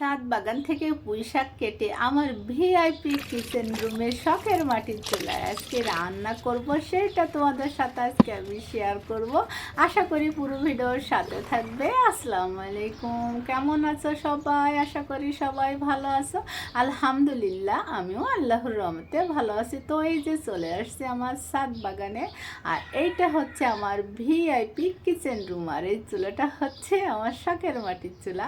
ছাদ বাগান থেকে পুঁই শাক কেটে আমার ভিআইপি কিচেন রুমে শখের মাটির চুলায় আজকে রান্না করব, সেটা তোমাদের সাথে আজকে আমি শেয়ার করব। আশা করি পুরো ভিডিওর সাথে থাকবে। আসসালামু আলাইকুম। কেমন আছো সবাই? আশা করি সবাই ভালো আছো। আলহামদুলিল্লাহ, আমিও আল্লাহর রহমতে ভালো আছি। তো এই যে চলে আসছে আমার ছাদ বাগানে, আর এইটা হচ্ছে আমার ভিআইপি কিচেন রুম। আর এই চুলাটা হচ্ছে আমার শখের মাটির চুলা।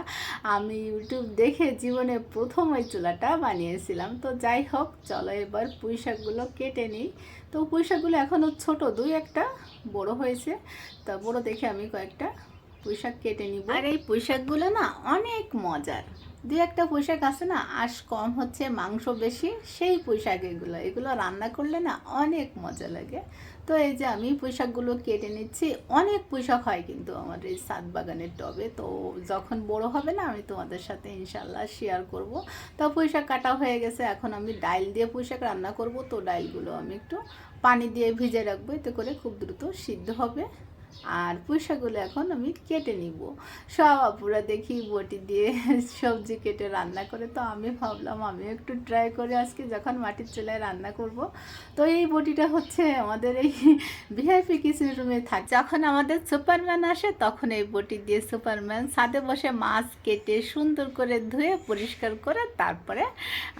আমি ইউটিউব দেখে জীবনে প্রথম ওই চুলাটা বানিয়েছিলাম। তো যাই হোক, চলো এবার পুঁই শাকগুলো কেটে নিই। তো পুঁই শাকগুলো এখনও ছোটো, দুই একটা বড় হয়েছে। তা বড় দেখে আমি কয়েকটা পুঁই শাক কেটে নিব। আর এই পুঁই শাকগুলো না অনেক মজার। দুই একটা পুঁই শাক আছে না, আঁশ কম হচ্ছে, মাংস বেশি, সেই পুঁই শাক এগুলো। এগুলো রান্না করলে না অনেক মজা লাগে। তো এই যে আমি পুঁই শাকগুলো কেটে নিচ্ছি, অনেক পুঁই শাক হয় কিন্তু আমার এই সাত বাগানের টবে। তো যখন বড় হবে না, আমি তোমাদের সাথে ইনশাল্লাহ শেয়ার করব। তো পুঁই শাক কাটা হয়ে গেছে, এখন আমি ডাইল দিয়ে পুঁই শাক রান্না করব। তো ডাইলগুলো আমি একটু পানি দিয়ে ভিজে রাখব, এতে করে খুব দ্রুত সিদ্ধ হবে। আর পুঁইশাকগুলো এখন আমি কেটে নিব। সব আপুরা দেখি বটি দিয়ে সবজি কেটে রান্না করে। তো আমি ভাবলাম, আমিও একটু ট্রাই করে আজকে যখন মাটির চুলায় রান্না করব। তো এই বটিটা হচ্ছে আমাদের এই ভিআইপি কিচেন রুমে থাকে যখন আমাদের সুপারম্যান আসে, তখন এই বটি দিয়ে সুপারম্যান ছাদে বসে মাছ কেটে সুন্দর করে ধুয়ে পরিষ্কার করে তারপরে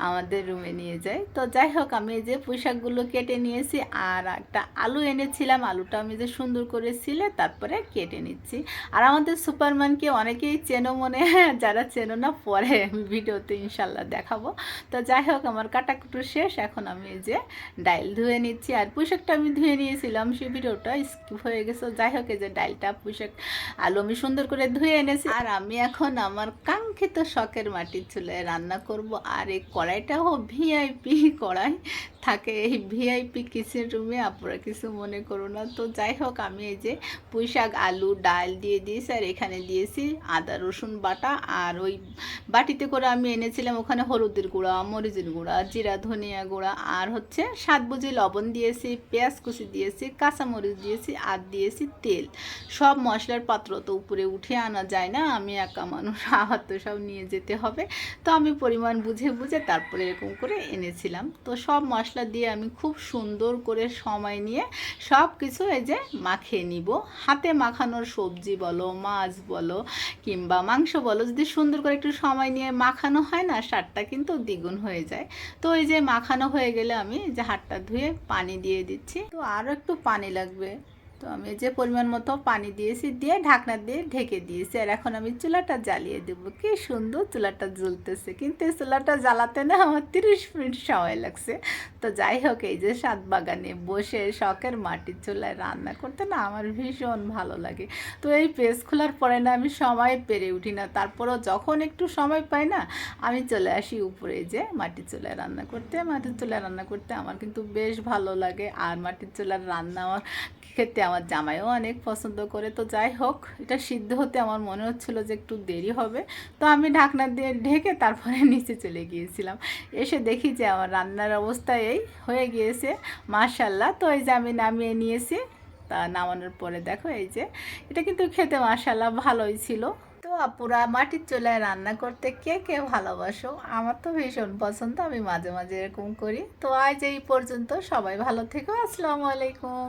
আমাদের রুমে নিয়ে যায়। তো যাই হোক, আমি যে পোশাকগুলো কেটে নিয়েছি আর একটা আলু এনেছিলাম। আলুটা আমি যে সুন্দর করে ছিলে তারপরে কেটে নিচ্ছি। আর আমাদের সুপারম্যানকে অনেকেই চেনো মনে, যারা চেনো না, পরে ভিডিওতে ইনশাল্লাহ দেখাবো। তো যাই হোক, আমার কাটাকুটো শেষ। এখন আমি এই যে ডাইল ধুয়ে নিচ্ছি। আর পোশাকটা আমি ধুয়ে নিয়েছিলাম সেই ভিডিওটা স্কিপ হয়ে গেছে। যাই হোক, এই যে ডাইলটা পোশাক আলু আমি সুন্দর করে ধুয়ে এনেছি। আর আমি এখন আমার কাঙ্ক্ষিত শখের মাটির চুলে রান্না করব। আর এই কড়াইটাও ভিআইপি কড়াই। থাকে। এই ভিআইপি কিচেন রুমে আপনারা কিছু মনে করো না। তো যাই হোক, আমি এই যে পুঁই শাক আলু, ডাল দিয়ে দিয়েছি আর এখানে দিয়েছি আদা, রসুন বাটা আর ওই বাটিতে করে আমি এনেছিলাম ওখানে হলুদের গুঁড়া, মরিচের গুঁড়া, জিরা, ধনিয়া গুঁড়া আর হচ্ছে সাত বুঝি লবণ দিয়েছি, পেঁয়াজ কুচি দিয়েছি, কাঁচামরিচ দিয়েছি আর দিয়েছি তেল। সব মশলার পাত্র তো উপরে উঠে আনা যায় না। আমি একা মানুষ আবার তো সব নিয়ে যেতে হবে। তো আমি পরিমাণ বুঝে বুঝে তারপরে এরকম করে এনেছিলাম। তো সব মশলা দিয়ে আমি খুব সুন্দর করে সময় নিয়ে সব কিছু এই যে মাখিয়ে নিব। হাতে মাখানোর সবজি বলো, মাছ বলো কিংবা মাংস বলো, যদি সুন্দর করে একটু সময় নিয়ে মাখানো হয় না সারটা কিন্তু দ্বিগুণ হয়ে যায়। তো এই যে মাখানো হয়ে গেলে আমি যে হাতটা ধুয়ে পানি দিয়ে দিচ্ছি। তো আরও একটু পানি লাগবে। তো আমি যে পরিমাণ মতো পানি দিয়েছি, দিয়ে ঢাকনা দিয়ে ঢেকে দিয়েছি। আর এখন আমি চুলাটা জ্বালিয়ে দেবো। কি সুন্দর চুলাটা জ্বলতেছে। কিন্তু এই চুলাটা জ্বালাতে না আমার তিরিশ মিনিট সময় লাগছে। তো যাই হোক, এই যে সাত বাগানে বসে শখের মাটির চুলায় রান্না করতে না আমার ভীষণ ভালো লাগে। তো এই পেজ খোলার পরে না আমি সময় পেরে উঠি না। তারপরেও যখন একটু সময় পাই না, আমি চলে আসি উপরে যে মাটির চুলায় রান্না করতে। মাটির চুলায় রান্না করতে আমার কিন্তু বেশ ভালো লাগে। আর মাটির চুলার রান্না আমার খেতে আমার জামাইও অনেক পছন্দ করে, তো যাই হোক, এটা সিদ্ধ হতে আমার মনে হচ্ছিল যে একটু দেরি হবে। তো আমি ঢাকনা দিয়ে ঢেকে তারপরে নিচে চলে গিয়েছিলাম। এসে দেখি যে আমার রান্নার অবস্থা এই হয়ে গিয়েছে মাশাল্লাহ তো এই যে আমি নামিয়ে নিয়েছি, তা নামানোর পরে দেখো এই যে, এটা কিন্তু খেতে মাশাল্লাহ ভালোই ছিল। তো আপুরা, মাটির চুলায় রান্না করতে কে কে ভালোবাসো? আমার তো ভীষণ পছন্দ, আমি মাঝে মাঝে এরকম করি। তো আজ এই পর্যন্ত সবাই ভালো থেকো, আসসালামু আলাইকুম।